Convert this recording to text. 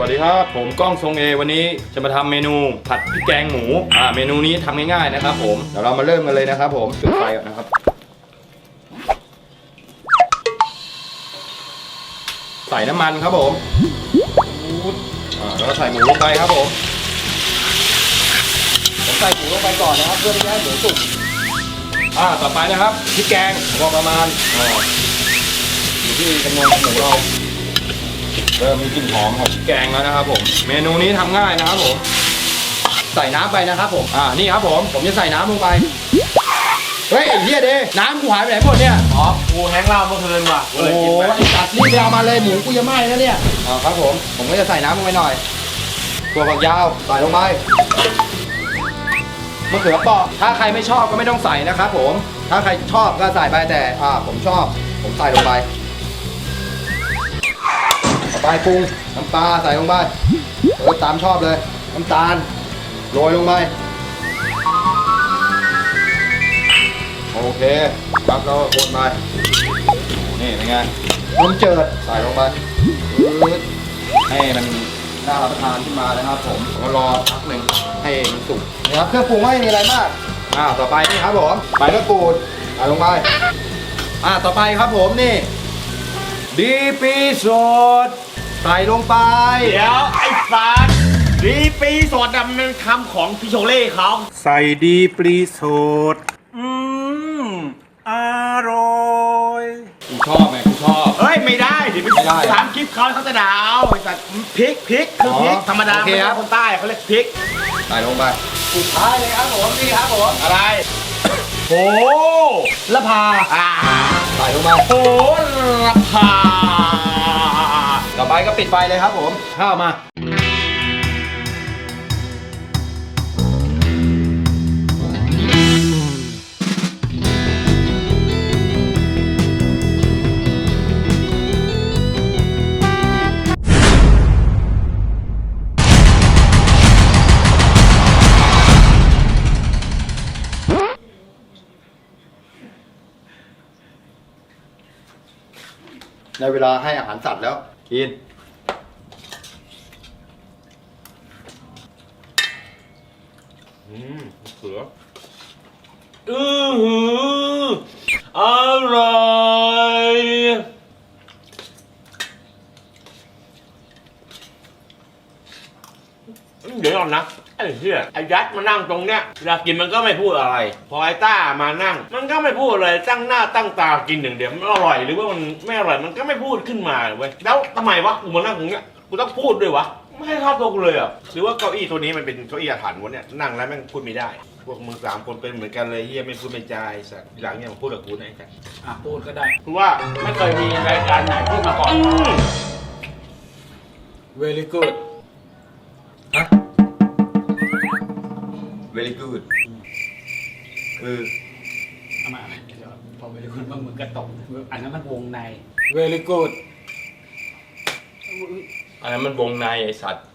วัสดีครับ ผมก้องทรงเอวันนี้จะมาทำเมนูผัดพริกแกงหมูอ่าเมนูนี้ทำง่ายๆนะครับผมเดี๋ยวเรามาเริ่มกันเลยนะครับผมจุดไฟก่อนนะครับ ใส่น้ำมันครับผมอ่าแล้วก็ใส่หมูลงไปครับผมผมใส่หมูลงไปก่อนนะครับ เพื่อที่จะให้หมูสุกอ่าต่อไปนะครับพริกแกงพอประมาณอ่าอยู่ที่จำนวนของหมูเรา เริ่มมีกลิ่นหอมของพริกแกงแล้วนะครับผม เมนูนี้ทำง่ายนะครับผม ใส่น้ำไปนะครับผมอ่านี่ครับผมผมจะใส่น้ำลงไปเฮ้ยไอ้เหี้ยเด้น้ำกูหายไปไหนหมดเนี่ยอ๋อกูแฮงก์เหล้าเมื่อคืนว่ะกูโอ้เลยโหกินไปไอ้จัดรีบไปเอามาเลยหมูกูจะไหม้แล้วเนี่ยอ่าครับผมผมก็จะใส่น้ำลงไปหน่อยถั่วฝักยาวใส่ลงไปมะเขือเปราะถ้าใครไม่ชอบก็ไม่ต้องใส่นะครับผม ถ้าใครชอบก็ใส่ไปแต่ อ่า ผมชอบ ผมใส่ลงไป ต่อไปปรุงน้ำปลาใส่ลงไปเออตามชอบเลย น้ำตาลโรยลงไปโอเคครับแล้วก็คนไปนี่เป็นไงน้ำเจิดใส่ลงไปปึ๊ดให้มันน่ารับประทานขึ้นมานะครับผมก็รอพักหนึ่งให้มันสุกนะครับเครื่องปรุงไม่มีอะไรมากอ่าต่อไปนี่ครับผมใบมะกรูดใส่ลงไปอ่าต่อไปครับผมนี่ดีปีโสด ใส่ลงไป เดี๋ยว ไอ้ฟานดีปีสดดำเป็นคำของพี่โชเล่เขา ใส่ดีปรีโสดอืมอร่อยกูชอบไงกูชอบ เฮ้ย ไม่ได้เดี๋ยวไปไม่ได้เหรอถามคลิปเขาเขาจะด่าเอาไอ้สัตว์พริกพริกคือพริกอ๋อธรรมดาโอเคไม่ครัใช่บ คนใต้เขาเรียกพริก ใส่ลงไป สุดท้ายเลยครับผมนี่ครับผมอะไรโหละพาอ่าใส่ลงไปโหระพาต่อ ไปก็ปิดไฟเลยครับผมข้าวมาในเวลาให้อาหารสัตว์แล้ว กิน อืมเขืออือหืออร่อย เดี๋ยวก่อนนะไอ้เหี้ยไอ้ยัดมานั่งตรงเนี้ยเวลากินมันก็ไม่พูดอะไร พอไอ้ต้ามานั่ง มันก็ไม่พูดเลยตั้งหน้าตั้งตากินอย่างเดียวมันอร่อยหรือว่ามันไม่อร่อยมันก็ไม่พูดขึ้นมาเว้ยแล้วทำไมวะกูมานั่งตรงเนี้ยกูต้องพูดด้วยวะไม่ให้เข้าตัวกูเลยเหรอะหรือว่าเก้าอี้ตัวนี้มันเป็นเก้าอี้อาถรรพ์วะเนี่ยนั่งแล้วแม่งพูดไม่ได้ พวกมึงสามคนเป็นเหมือนกันเลยเฮียไม่พูดไม่จาไอ้สัตว์ทีหลังเนี่ยมาพูดกับกูนะไอ้สัตว์อะพูดก็ได้ คือว่าไม่เคยมีรายการไหนพูดมาก่อนอืม very good very good คือ เอามาเดี๋ยวพอ very good มันมึงกระตกอันนั้นมันวงใน very good อันนั้นมันวงในไอสัตว์